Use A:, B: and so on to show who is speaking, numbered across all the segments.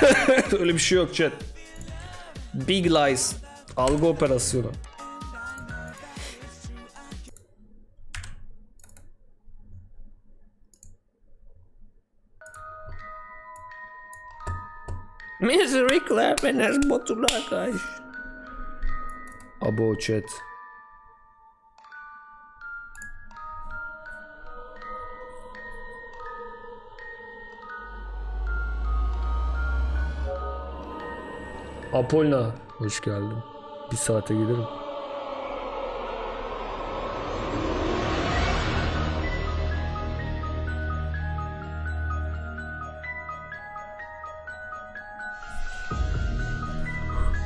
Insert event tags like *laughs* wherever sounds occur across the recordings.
A: *laughs* Öyle bir şey yok chat. Big Lies. Algı operasyonu. Misery Club Enes Batur'la arkadaş. Abo chat. Apolna. Hoş geldin. Bir saate gelirim.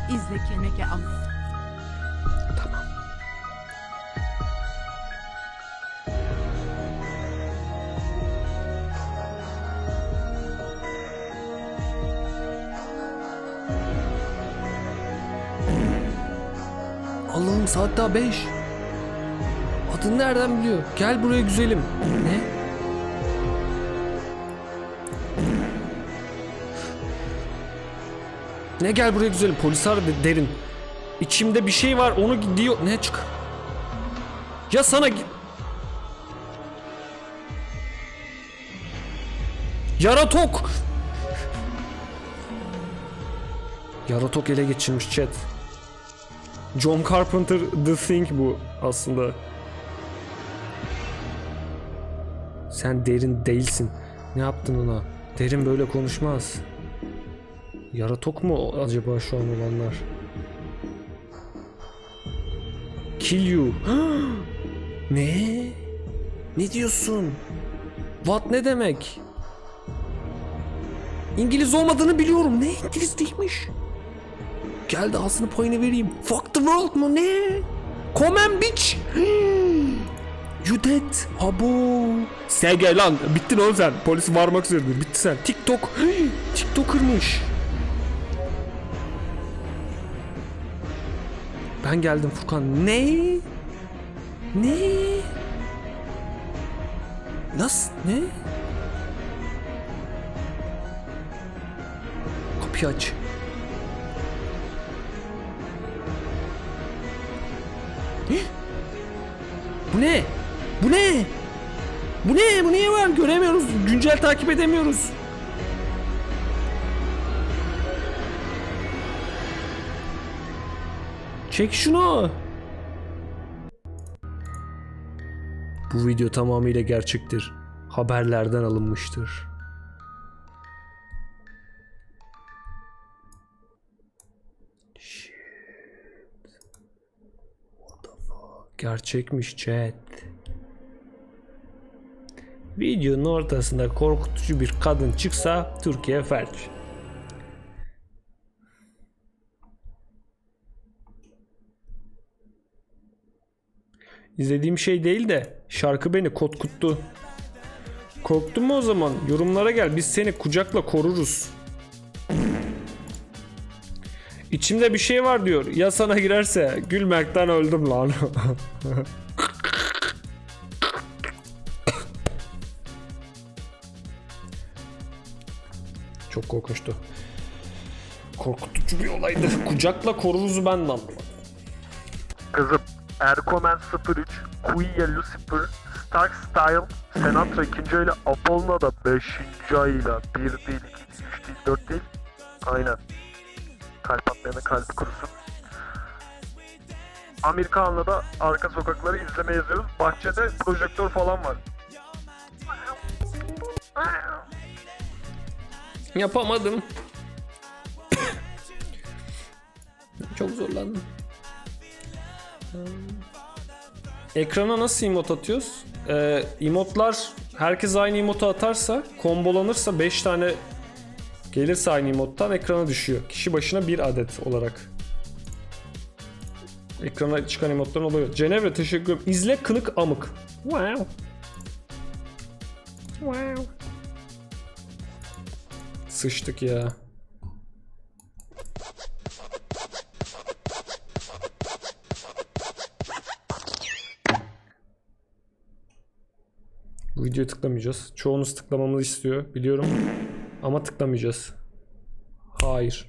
B: İzle keneke al.
A: Allah'ım saat daha 5. Adını nereden biliyor? Gel buraya güzelim. Ne? Ne gel buraya güzelim? Polis aradı derin. İçimde bir şey var onu gidiyor. Ne çık? Ya sana Yaratok. Yaratok ele geçirmiş chat. John Carpenter The Thing bu aslında. Sen derin değilsin. Ne yaptın ona? Derin böyle konuşmaz. Yaratok mu acaba şu an olanlar? Kill you. *gasps* ne? Ne diyorsun? What ne demek? İngiliz olmadığını biliyorum. Ne İngiliz değilmiş? Gel de ağzını payını vereyim. Fuck the world mu ne? Komen bitch. *gasps* You dead. Abo. SG lan. Bittin oğlum sen. Polis varmak üzeredir. Bitti sen. TikTok. *gasps* TikToker'mış. Ben geldim Furkan. Ne? Ne? Nasıl? Ne? Kapıyı aç. Bu ne? Bu ne? Bu ne? Bu niye var? Göremiyoruz. Güncel takip edemiyoruz. Çek şunu. Bu video tamamıyla gerçektir. Haberlerden alınmıştır. Gerçekmiş chat. Videonun ortasında korkutucu bir kadın çıksa Türkiye felç. İzlediğim şey değil de şarkı beni korkuttu. Korktun mu o zaman? Yorumlara gel biz seni kucakla koruruz. İçimde bir şey var diyor. Ya sana girerse gülmekten öldüm lan. *laughs* Çok korkunçtu. Korkutucu bir olaydı. Kucakla koruruz ben de.
C: Kızım Erkomen 03, Queen Lucifer, Stark Style, Senatra 2. ayıyla Apollo da 5. ayıyla 1 değil, 2 değil, 3 değil, 4 değil. Aynen. Kalp atlayana kalp kurusun. Amerikan'la da arka sokakları izleme yazıyoruz. Bahçede projektör falan var.
A: Yapamadım. Çok zorlandım. Ekrana nasıl emot atıyoruz? Ee, emotlar herkes aynı emotu atarsa, kombolanırsa 5 tane gelirse aynı emottan ekrana düşüyor. Kişi başına bir adet olarak. Ekrana çıkan emotlar oluyor. Cenevre teşekkür ederim. İzle kınık amık. Wow. Wow. Sıçtık ya. Videoya tıklamayacağız. Çoğunuz tıklamamızı istiyor biliyorum. Ama tıklamayacağız. Hayır.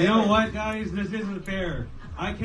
D: You know what, guys? This isn't fair. I can't.